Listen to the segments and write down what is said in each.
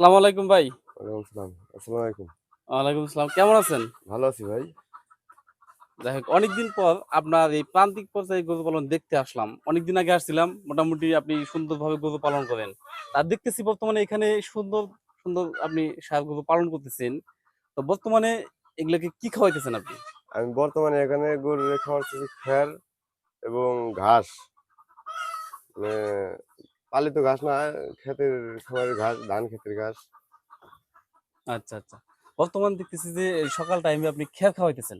সালাম আলাইকুম ভাই। ওয়ালাইকুম সালাম আসসালামু আলাইকুম। ওয়ালাইকুম আসসালাম। কেমন আছেন? ভালো আছি ভাই। যাই হোক অনেকদিন পর আপনার এই প্রান্তিক পর্যায়ে গরু পালন দেখতে আসলাম। অনেকদিন আগে আসছিলাম মোটামুটি আপনি সুন্দরভাবে গরু পালন করেন। আর দেখতেছি বর্তমানে এখানে সুন্দর সুন্দর আপনি সার গরু পালন করতেছেন। তো বর্তমানে এগুলোকে কি খাওয়াইতেছেন আপনি? আমি বর্তমানে এখানে গরুর খাওয়াচ্ছি খ্যার এবং ঘাস। মানে পালিত ঘাস না ক্ষেতের খাবারের ঘাস ধান ক্ষেতের ঘাস। আচ্ছা আচ্ছা। বর্তমান দেখতেছি যে সকাল টাইমে আপনি খেয়ার খাওয়াইতেছেন।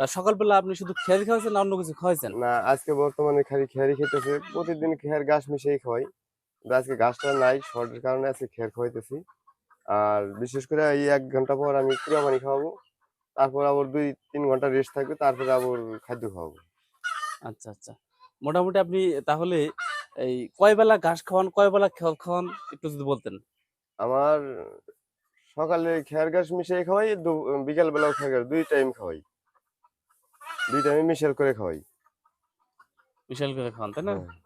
সকালবেলা আপনি শুধু খেয়ার খাওয়াইছেন না অন্য কিছু খাওয়াইছেন? না আজকে বর্তমানে খালি খেয়ারই খেতেছে প্রতিদিন খেয়ার ঘাস মিশিয়েই খাওয়াই। আজকে ঘাসটা নাই শর্টের কারণে আজকে খেয়ার খাওয়াইতেছি। আর বিশেষ করে এই এক ঘণ্টা পর আমি কুড়া পানি খাওয়াবো। তারপর আবার দুই তিন ঘণ্টা রেস্ট থাকবে তারপরে আবার খাদ্য খাওয়াবো। আচ্ছা আচ্ছা। মোটামুটি আপনি তাহলে এই কয় বেলা ঘাস খাওয়ান কয় বেলা খেয়াল খাওয়ান একটু যদি বলতেন। আমার সকালে খেয়ার ঘাস মিশিয়ে খাওয়াই বিকাল বেলাও খেয়ার ঘাস দুই টাইম খাওয়াই। দুই টাইমে মিশেল করে খাওয়াই। বিশাল করে খাওয়ান তাই না? হ্যাঁ।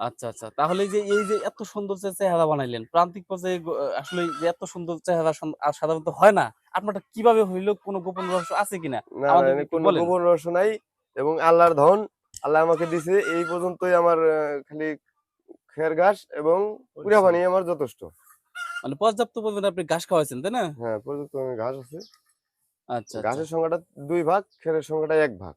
আচ্ছা আচ্ছা। তাহলে যে এই যে এত সুন্দর যে চেহারা বানাইলেন প্রান্তিক পর্যায়ে আসলে যে এত সুন্দর চেহারা আর সাধারণত হয় না? আপনারটা কীভাবে হইল? কোনো গোপন রহস্য আছে কিনা? কোনো। গোবর রহস্য নাই এবং আল্লাহর ধন আল্লাহ আমাকে দিছে এই পর্যন্তই আমার খালি খেয়ার ঘাস এবং পুরা পানি আমার যথেষ্ট। মানে পর্যাপ্ত পরিমাণে আপনি ঘাস খাওয়াইছেন তাই না? হ্যাঁ পর্যাপ্ত আমি ঘাস আছে। আচ্ছা আচ্ছা। ঘাসের সংখ্যাটা দুই ভাগ খেরের সংখ্যাটা এক ভাগ।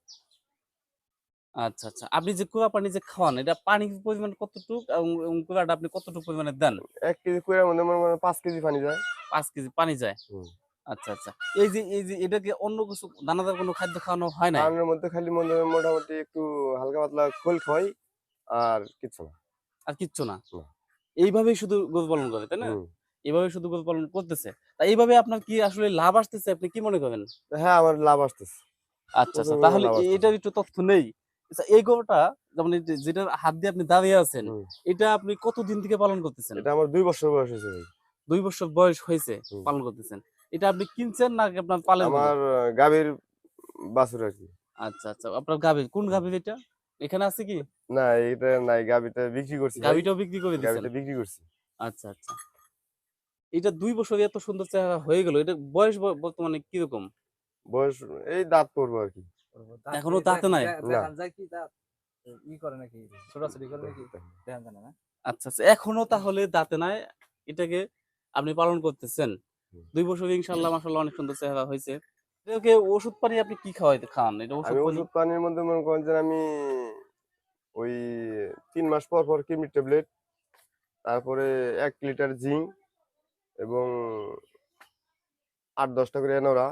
আচ্ছা আচ্ছা। আপনি যে কুয়া পানি যে খাওয়ান এটা পানির পরিমাণ কতটুক এবং কুয়াটা আপনি কতটুকু পরিমাণে দেন? এক কেজি কুড়ার মধ্যে মনে পাঁচ কেজি পানি যায়। পাঁচ কেজি পানি যায়। আচ্ছা আচ্ছা। এই যে এই যে এটাকে অন্য কিছু দানাদার কোনো খাদ্য খাওয়ানো হয় না মধ্যে খালি মোটামুটি একটু হালকা পাতলা খোল খাওয়াই আর কিছু না। আর কিচ্ছু না। এইভাবেই শুধু গরু পালন করে তাই না? এইভাবে শুধু গরু পালন করতেছে। তা এইভাবে আপনার কি আসলে লাভ আসতেছে? আপনি কি মনে করেন? হ্যাঁ আমার লাভ আসতেছে। আচ্ছা আচ্ছা। তাহলে এটার একটু তথ্য নেই। আচ্ছা এই গরুটা যেমন যেটার হাত দিয়ে আপনি দাঁড়িয়ে আছেন এটা আপনি কতদিন থেকে পালন করতেছেন? এটা আমার দুই বছর বয়স হয়েছে দুই বছর বয়স হয়েছে পালন করতেছেন। এটা আপনি কিনছেন না আপনার পালেন আমার গাভীর বাছুর আর কি। আচ্ছা আচ্ছা আপনার গাভীর কোন গাভীর এটা? এখানে আছে কি? না এটা নাই গাভীটা বিক্রি করছি। গাভীটাও বিক্রি করে দিচ্ছেন? গাভীটা বিক্রি করছি। আচ্ছা আচ্ছা। এটা দুই বছর এত সুন্দর চেহারা হয়ে গেল এটা বয়স বর্তমানে কীরকম? বয়স এই দাঁত পড়ব আর কি। এখনও দাঁতে নাই? কি দাঁত ই করে নাকি ছোটাছুটি করে নাকি দেখান জানে না। আচ্ছা আচ্ছা এখনও তাহলে দাঁতে নাই এটাকে আপনি পালন করতেছেন। দুই বছর ইনশাল্লাহ মাসাল্লাহ অনেক সুন্দর চেহারা হয়েছে। এটাকে ওষুধ পানি আপনি কি খাওয়াইতে খান? এটা ওষুধ পানি ওষুধ পানির মধ্যে মনে করেন যে আমি ওই তিন মাস পর পর কিডনি ট্যাবলেট তারপরে এক লিটার জিঙ্ক এবং আট দশটা করে এনোরা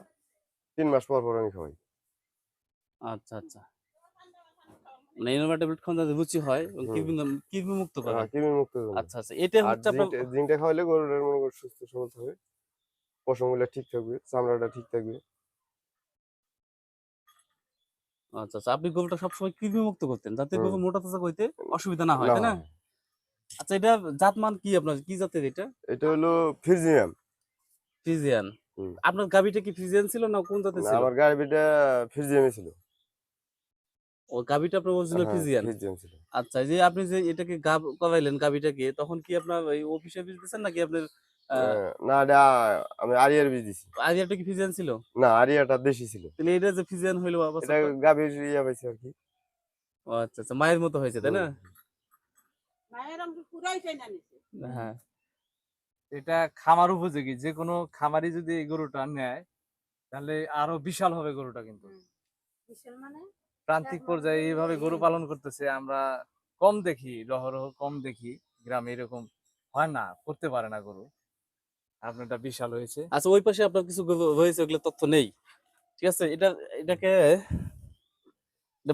তিন মাস পর পর আমি খাওয়াই। আচ্ছা আচ্ছা। মানে এনোভা ট্যাবলেট খাওয়ান যাতে রুচি হয়। কৃমি কৃমি মুক্ত করে। হ্যাঁ, মুক্ত আচ্ছা আচ্ছা। এটা হচ্ছে আপনার জিঙ্কটা- খাওয়ালে গরুটা মনে সুস্থ সবল থাকবে পশমগুলো ঠিক থাকবে চামড়াটা ঠিক থাকবে। আচ্ছা আচ্ছা আপনি গরুটা সবসময় কৃমি মুক্ত করতেন যাতে। গরু মোটা তাজা করতে অসুবিধা না হয় তাই না? আচ্ছা এটা জাতমান কি আপনার কি জাতের এটা? এটা হলো ফিরজিয়াম ফ্রিজিয়ান। আপনার গাবিটা কি ফ্রিজিয়ান ছিল না কোন জাতের ছিল? আমার ফিরজিয়ামই ছিল। ও গাবিটা আপনার অরিজিনাল হ্যাঁ, ফ্রিজিয়ান? ছিল। আচ্ছা যে আপনি যে এটাকে গাব করাইলেন গাবিটাকে তখন কি আপনার ওই অফিসে বীজ দিচ্ছেন নাকি আপনার না এটা আমি আরিয়ার বীজ দিছি। আরিয়াটা কি ফ্রিজিয়ান ছিল? না আরিয়াটা দেশি ছিল। তাহলে এটা যে ফ্রিজিয়ান হইল এটা অবস্থা গাভীর ইয়া পাইছে আর কি। ও আচ্ছা আচ্ছা মায়ের মতো হয়েছে তাই না? মায়ের আমি পুরাই চাই না নিছে। হ্যাঁ। এটা খামার উপযোগী যে কোনো খামারি যদি এই গরুটা নেয় তাহলে আরও বিশাল হবে গরুটা কিন্তু। বিশাল মানে? প্রান্তিক পর্যায়ে এইভাবে গরু পালন করতেছে আমরা কম দেখি রহরহ কম দেখি গ্রামে এরকম হয় না করতে পারে না গরু। আপনারটা বিশাল হয়েছে। আচ্ছা ওই পাশে আপনার কিছু রয়েছে ওগুলো তথ্য নেই। ঠিক আছে এটা এটাকে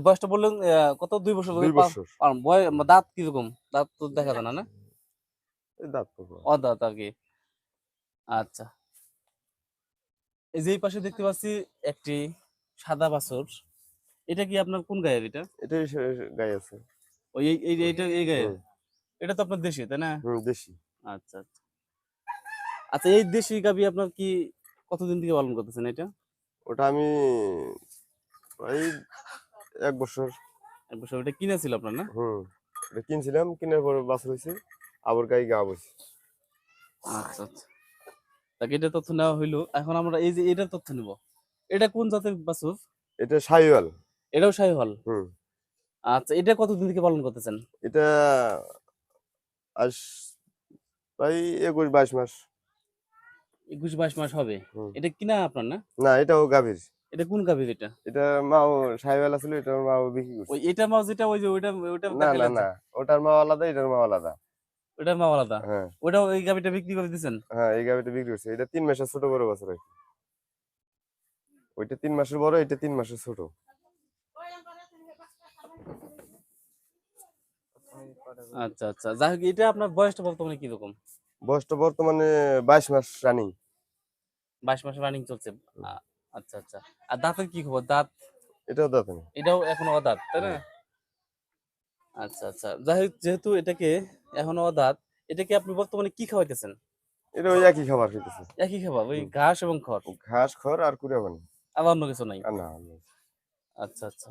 বয়সটা বললেন কত? দুই বছর দুই বছর। বয়- দাঁত কীরকম? দাঁত তো দেখা যায় না না? দাঁত পড়ব অদাঁত আর কি। আচ্ছা। এই যে পাশে দেখতে পাচ্ছি একটি সাদা বাছর। এটা কি আপনার কোন গায়ের এটা? এটাই সে- গায়ে আছে। ওই এই- এই এইটা এই হুম, এটা তো আপনার দেশি তাই না? দেশি। আচ্ছা আচ্ছা। আচ্ছা এই দেশি গাবি আপনার কি কতদিন থেকে পালন করতেছেন এটা? ওটা আমি এই এক বছর। এক বছর এটা কিনেছিল আপনার না? হুম এটা কিনছিলাম কিনার পর বাছর হয়েছে আবার গায়ে গা বসে আচ্ছা আচ্ছা। তাকে এটা তথ্য নেওয়া হইল। এখন আমরা এই যে এটার তথ্য নিব। এটা কোন জাতের বাছুর? এটা সাইওয়াল। এটাও শাহিওয়াল হুম। আচ্ছা এটা কতদিন থেকে পালন করতেছেন? এটা আজ প্রায় একুশ বাইশ মাস। একুশ বাইশ মাস হবে। এটা কিনা আপনার না? না এটাও গাভীর। এটা কোন গাভীর এটা? এটা মাও এটার মাও বিক্রি করছে। ওই এটা মাও যেটা ওই যে ওইটা ওইটা না না না ওটার মা আলাদা এটার মা আলাদা। ওইটার মাও আলাদা? হ্যাঁ। ওটা ওই গাভীটা বিক্রি করে দিয়েছেন হ্যাঁ এই গাভিটা বিক্রি করছে। এটা তিন মাসের ছোট বড় বছর ওইটা তিন মাসের বড় এটা তিন মাসের ছোট। আচ্ছা আচ্ছা। যাই হোক এটা আপনার বয়সটা বর্তমানে কীরকম? বয়সটা বর্তমানে বাইশ মাস রানিং বাইশ মাস রানিং চলছে। আচ্ছা আচ্ছা। আর দাঁতের কি খবর? দাঁত? এটাও দাঁত নেই। এটাও এখনও অদাঁত তাই না? আচ্ছা আচ্ছা। যাই হোক যেহেতু এটাকে এখনও অদাঁত এটাকে আপনি বর্তমানে কি খাওয়াইতেছেন? এটা ওই একই খাবার খেতেছে। একই খাবার ওই ঘাস এবং খড়? ঘাস খড় আর কুড়ে পানি। আর অন্য কিছু নাই? না। আচ্ছা আচ্ছা।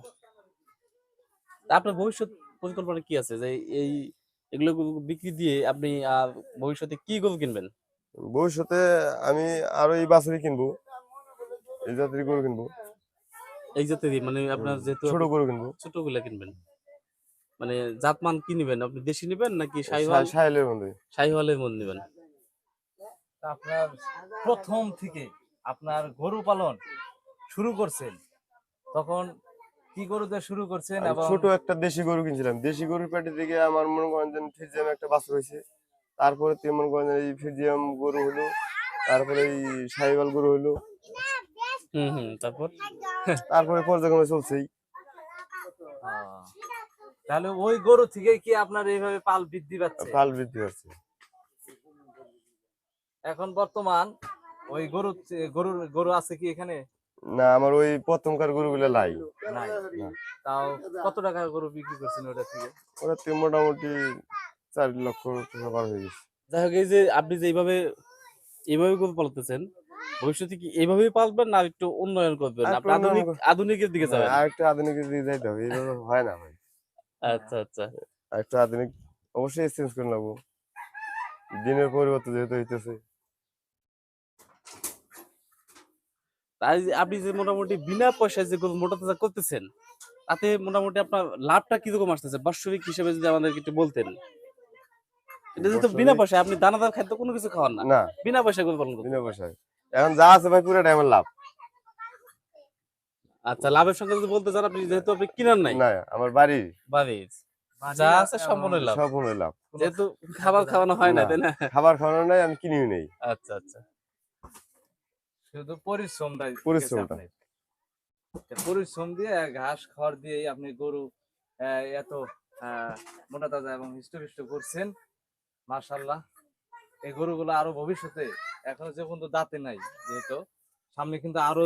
আপনার ভবিষ্যৎ পরিকল্পনা কি আছে? যে এই এগুলো বিক্রি দিয়ে আপনি আর ভবিষ্যতে কি গরু কিনবেন? ভবিষ্যতে আমি আরও এই বাছুরি কিনবো। এই জাতের গরু কিনবো। এই জাতের মানে আপনার যেহেতু ছোট গরু কিনবো। ছোট ছোটগুলা কিনবেন। মানে জাতমান কি নিবেন? আপনি দেশি নিবেন নাকি শাহিওয়াল সাহেলের মধ্যে। শাহিওয়ালের মধ্যে নিবেন। তা আপনার প্রথম থেকে আপনার গরু পালন শুরু করছেন তখন কি গরু দিয়ে শুরু করছেন এবং ছোট একটা দেশি গরু কিনছিলাম। দেশি গরুর পেটে থেকে আমার মনে করেন যে ফিজিয়াম একটা বাছুর হয়েছে। তারপরে তুই মনে করেন এই ফিজিয়াম গরু হলো তারপরে এই সাহিবাল গরু হলো। হুম হুম তারপর? তারপরে পর্যায়ক্রমে চলছেই। তাহলে ওই গরু থেকে কি আপনার এইভাবে পাল বৃদ্ধি পাচ্ছে? পাল বৃদ্ধি পাচ্ছে। এখন বর্তমান ওই গরু গরুর গরু আছে কি এখানে? না আমার ওই প্রথমকার গরুগুলো লাই নাই। তাও কত টাকা গরু বিক্রি করছেন ওটা থেকে? ওরা তো মোটামুটি চার লক্ষ টাকা পার হয়ে গেছে। যাই হোক এই যে আপনি যে এইভাবে এইভাবে গরু পালতেছেন ভবিষ্যতে কি এইভাবেই পালবেন না একটু উন্নয়ন করবেন? আধুনিক আধুনিকের দিকে যাবেন। আর একটা আধুনিক দিকে যাইতে হবে এইভাবে হয় না ভাই। আচ্ছা আচ্ছা। আর একটু আধুনিক অবশ্যই চেঞ্জ করে নেব। দিনের পরিবর্তন যেহেতু হইতেছে। তাই আপনি যে মোটামুটি বিনা পয়সায় যে গরু মোটা তাজা করতেছেন তাতে মোটামুটি আপনার লাভটা কীরকম আসতেছে? বাৎসরিক হিসেবে যদি আমাদেরকে একটু বলতেন। এটা যেহেতু বিনা বাৎসরিক- আপনি দানাদার খাদ্য কোনো কিছু খাওয়ান না। না। বিনা পয়সা গরু পালন বিনা পয়সায়। এখন যা আছে ভাই পুরোটাই আমার লাভ। আচ্ছা লাভের সঙ্গে যদি বলতে চান আপনি যেহেতু আপনি কিনার নাই। না আমার বাড়ি। বাড়ির যা আছে সম্পূর্ণ লাভ। সম্পূর্ণ লাভ। যেহেতু খাবার খাওয়ানো হয় না না। তাই না? খাবার খাওয়ানো নাই আমি কিনিও নেই। আচ্ছা আচ্ছা। শুধু পরিশ্রমটা। পরিশ্রমটা। পরিশ্রম দিয়ে ঘাস খড় দিয়ে আপনি গরু এত মোটা তাজা এবং হৃষ্টপুষ্ট করছেন এই গরুগুলো আরও ভবিষ্যতে এখনও যে পর্যন্ত দাঁতে নাই যেহেতু সামনে কিন্তু আরও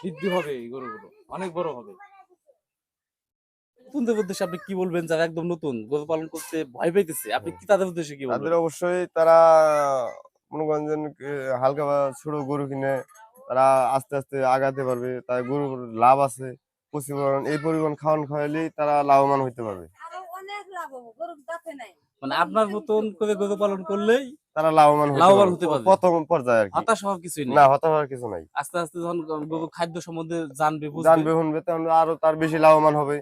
বৃদ্ধি হবে এই গরুগুলো অনেক বড় হবে। নতুনদের উদ্দেশ্যে আপনি কি বলবেন? যারা একদম নতুন গরু পালন করতে ভয় আপনি কি তাদের উদ্দেশ্যে কি তাদের বলবেন অবশ্যই তারা মনে করেন যে, হালকা বা ছোট গরু কিনে তারা আস্তে আস্তে আগাতে পারবে তার গরুর লাভ আছে প্রচুর পরিমাণ এই পরিমাণ খাওয়ান খাওয়াইলেই তারা লাভবান হইতে পারবে। আরও অনেক লাভ হব গরুর দাঁতে নাই। মানে আপনার মতন করে গরু পালন করলেই তারা লাভবান লাভবান হতে পারবে। প্রথম পর্যায়ে আর হতাশ হওয়ার কিছুই না হতাশ হওয়ার কিছু নাই। আস্তে আস্তে যখন গরু খাদ্য সম্বন্ধে জানবে জানবে শুনবে তখন আরও তার বেশি লাভবান হবে।